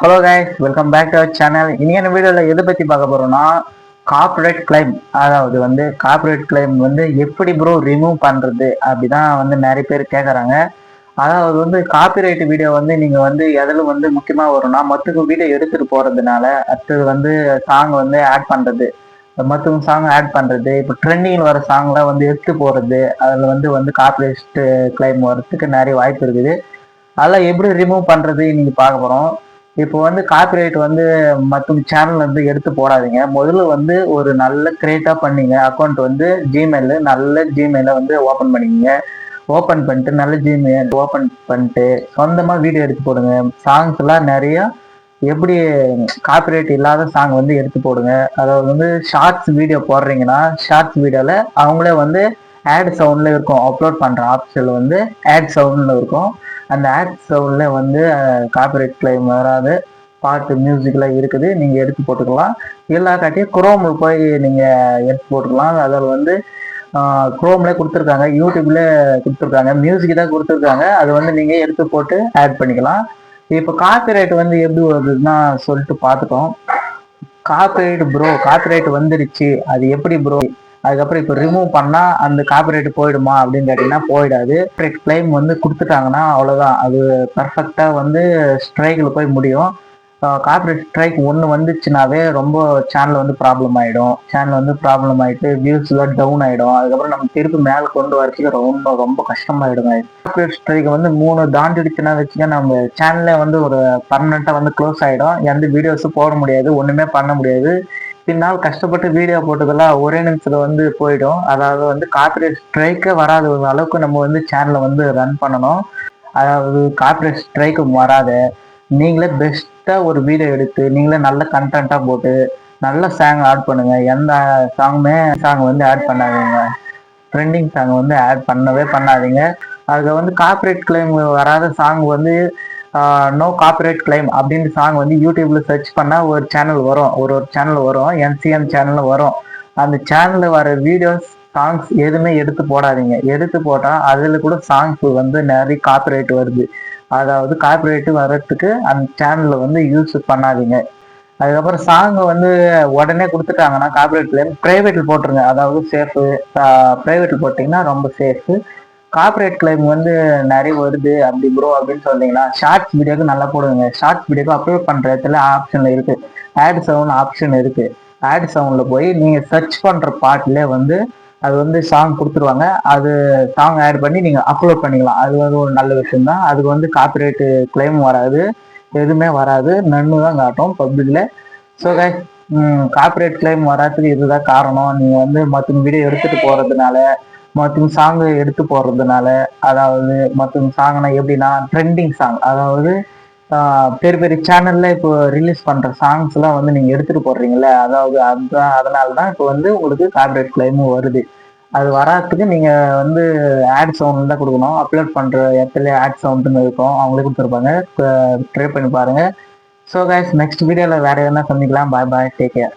Hello guys welcome back to our channel இன்னைக்கான வீடியோவில் எதை பற்றி பார்க்க போகிறோம்னா கார்ப்பரேட் கிளைம் அதாவது வந்து கார்ப்பரேட் கிளைம் வந்து எப்படி ப்ரோ ரிமூவ் பண்ணுறது அப்படி தான் வந்து நிறைய பேர் கேட்குறாங்க அதாவது வந்து காப்பிரைட் வீடியோ வந்து நீங்கள் வந்து எதில் வந்து முக்கியமாக வரும்னா மொத்தக்கு வீடியோ எடுத்துகிட்டு போகிறதுனால அடுத்தது வந்து சாங் வந்து ஆட் பண்ணுறது மற்றவங்க சாங் ஆட் பண்ணுறது இப்போ ட்ரெண்டிங்கில் வர சாங்லாம் வந்து எடுத்து போகிறது அதில் வந்து வந்து காப்பிரைட் கிளைம் வர்றதுக்கு நிறைய வாய்ப்பு இருக்குது. அதெல்லாம் எப்படி ரிமூவ் பண்ணுறது இன்னைக்கு பார்க்க போகிறோம் இப்போ வந்து காப்பிரைட் வந்து மற்ற சேனல் வந்து எடுத்து போடாதீங்க. முதல்ல வந்து ஒரு நல்ல கிரியேட்டாக பண்ணீங்க. அக்கௌண்ட் வந்து ஜிமெயில் நல்ல ஜிமெயிலை வந்து ஓப்பன் பண்ணிக்கங்க. ஓப்பன் பண்ணிட்டு நல்ல ஜிமெயில் ஓப்பன் பண்ணிட்டு சொந்தமாக வீடியோ எடுத்து போடுங்க. சாங்ஸ் எல்லாம் நிறைய எப்படி காப்பிரைட் இல்லாத சாங் வந்து எடுத்து போடுங்க. அதாவது வந்து ஷார்ட்ஸ் வீடியோ போடுறீங்கன்னா ஷார்ட்ஸ் வீடியோவில் அவங்களே வந்து ஆட் சவுண்டில் இருக்கும். அப்லோட் பண்ணுற ஆப்ஷனில் வந்து ஆட் சவுண்டில் இருக்கும். அந்த ஆட் சவுண்டில் வந்து காப்பிரைட் கிளைம் வராது. பாட்டு மியூசிக்லாம் இருக்குது. நீங்கள் எடுத்து போட்டுக்கலாம். இல்லாக்காட்டியும் குரோமில் போய் நீங்கள் எடுத்து போட்டுக்கலாம். அதில் வந்து குரோம்லேயே கொடுத்துருக்காங்க. யூடியூப்ல கொடுத்துருக்காங்க. மியூசிக் தான் கொடுத்துருக்காங்க. அது வந்து நீங்கள் எடுத்து போட்டு ஆட் பண்ணிக்கலாம். இப்போ காப்பிரைட் வந்து எப்படி வருதுன்னா சொல்லிட்டு பார்த்துட்டோம். காப்பிரைட் ப்ரோ காப்பிரைட் வந்துடுச்சு அது எப்படி ப்ரோ அதுக்கப்புறம் இப்போ ரிமூவ் பண்ணால் அந்த காப்பிரைட் போயிடுமா அப்படின்னு கேட்டிங்கன்னா போயிடாது. கிளைம் வந்து கொடுத்துட்டாங்கன்னா அவ்வளோதான் அது பர்ஃபெக்டாக வந்து ஸ்ட்ரைக்கில் போய் முடியும். கார்பரேட் ஸ்ட்ரைக் ஒன்று வந்துச்சுனாவே ரொம்ப சேனல் வந்து ப்ராப்ளம் ஆகிடும் சேனல் வந்து ப்ராப்ளம் ஆகிட்டு வியூஸ்லாம் டவுன் ஆகிடும் அதுக்கப்புறம் நம்ம திருப்பி மேலே கொண்டு வரதுக்கு ரொம்ப ரொம்ப கஷ்டமாயிடுங்க. கார்பரேட் ஸ்ட்ரைக் வந்து மூணு தாண்டிடுச்சுன்னா வச்சுக்க நம்ம சேனலே வந்து ஒரு பர்மனெண்ட்டாக வந்து க்ளோஸ் ஆகிடும் எந்த வீடியோஸும் போட முடியாது ஒன்றுமே பண்ண முடியாது. பின்னால் கஷ்டப்பட்டு வீடியோ போட்டதெல்லாம் ஒரே நிமிஷத்துல வந்து போயிடும். அதாவது வந்து கார்பரேட் ஸ்ட்ரைக்கே வராத அளவுக்கு நம்ம வந்து சேனலை வந்து ரன் பண்ணணும். அதாவது கார்பரேட் ஸ்ட்ரைக்கு வராத நீங்களே பெஸ்ட்டாக ஒரு வீடியோ எடுத்து நீங்களே நல்ல கண்டென்ட்டாக போட்டு நல்ல சாங் ஆட் பண்ணுங்க. எந்த சாங்குமே சாங் வந்து ஆட் பண்ணாதீங்க. ட்ரெண்டிங் சாங் வந்து ஆட் பண்ணவே பண்ணாதீங்க. அதுக்கு வந்து கார்பரேட் கிளைம் வராத சாங் வந்து நோ காப்பிரைட் கிளைம் அப்படின்னு சாங் வந்து யூடியூப்ல சர்ச் பண்ணால் ஒரு சேனல் வரும். ஒரு ஒரு சேனல் வரும். என்சிஎம் சேனல் வரும். அந்த சேனலில் வர வீடியோஸ் சாங்ஸ் எதுவுமே எடுத்து போடாதீங்க. எடுத்து போட்டால் அதில் கூட சாங்ஸ் வந்து நிறைய காப்பிரைட் வருது. அதாவது காப்பிரைட் வர்றதுக்கு அந்த சேனலில் வந்து யூஸ் பண்ணாதீங்க. அதுக்கப்புறம் சாங் வந்து உடனே கொடுத்துட்டாங்கன்னா காப்பிரைட் கிளைம் ப்ரைவேட்டில் போட்டுருங்க. அதாவது சேஃபு ப்ரைவேட்டில் போட்டிங்கன்னா ரொம்ப சேஃபு கார்பரேட் கிளைம் வந்து நிறைய வருது. அப்படி ப்ரோ அப்படின்னு சொன்னீங்கன்னா ஷார்ட்ஸ் வீடியோக்கு நல்லா போடுங்க. ஷார்ட்ஸ் வீடியோக்கு அப்லோட் பண்ற இடத்துல ஆப்ஷன் இருக்கு. ஆட் சவுண்ட் ஆப்ஷன் இருக்கு. ஆட் சவுண்ட்ல போய் நீங்க சர்ச் பண்ற பாட்டிலே வந்து அது வந்து சாங் கொடுத்துருவாங்க. அது சாங் ஆட் பண்ணி நீங்க அப்லோட் பண்ணிக்கலாம். அது வந்து ஒரு நல்ல விஷயம் தான். அதுக்கு வந்து காப்பிரைட் கிளைம் வராது. எதுவுமே வராது. நன்னு தான் காட்டும் பப்ளிக்ல ஸோ கை காப்பிரைட் கிளைம் வராதுக்கு இதுதான் காரணம். நீங்க வந்து மற்ற வீடியோ எடுத்துட்டு போறதுனால மற்ற சாங்கு எடுத்து போடுறதுனால அதாவது மற்ற சாங்னா எப்படின்னா ட்ரெண்டிங் சாங் அதாவது பெரிய பெரிய சேனல்ல இப்போ ரிலீஸ் பண்ற சாங்ஸ் எல்லாம் வந்து நீங்க எடுத்துட்டு போடுறீங்கல்ல அதாவது அதுதான் அதனால தான் இப்போ வந்து உங்களுக்கு கார்பரேட் கிளைமும் வருது. அது வராதுக்கு நீங்க வந்து ஆட் சவுண்ட் தான் கொடுக்கணும். அப்லோட் பண்ற இடத்துல ஆட் சவுண்ட்னு இருக்கும். அவங்களே கொடுத்துருப்பாங்க. ட்ரை பண்ணி பாருங்க. ஸோ கைஸ் நெக்ஸ்ட் வீடியோவில் வேற எதுனா சந்திக்கலாம். பாய் பாய் டேக் கேர்